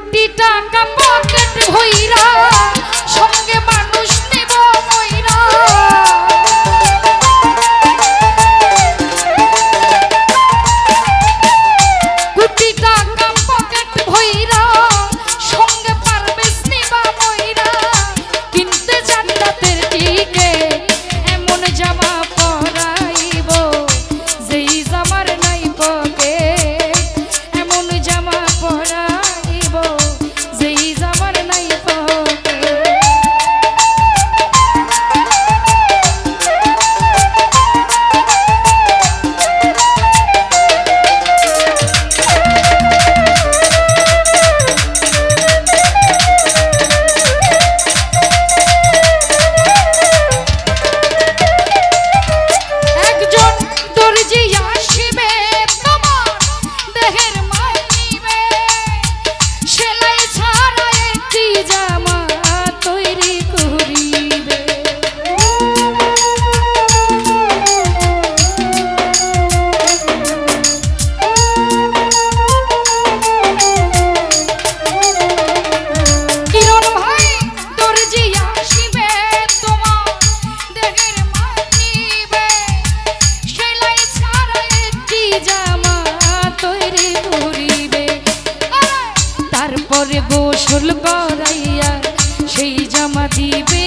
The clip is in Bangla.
কোটি টাকা পকেট হইরা সঙ্গে মা জামা তৈরি তারপরে গোসল করাইয়া সেই জামা দিবে।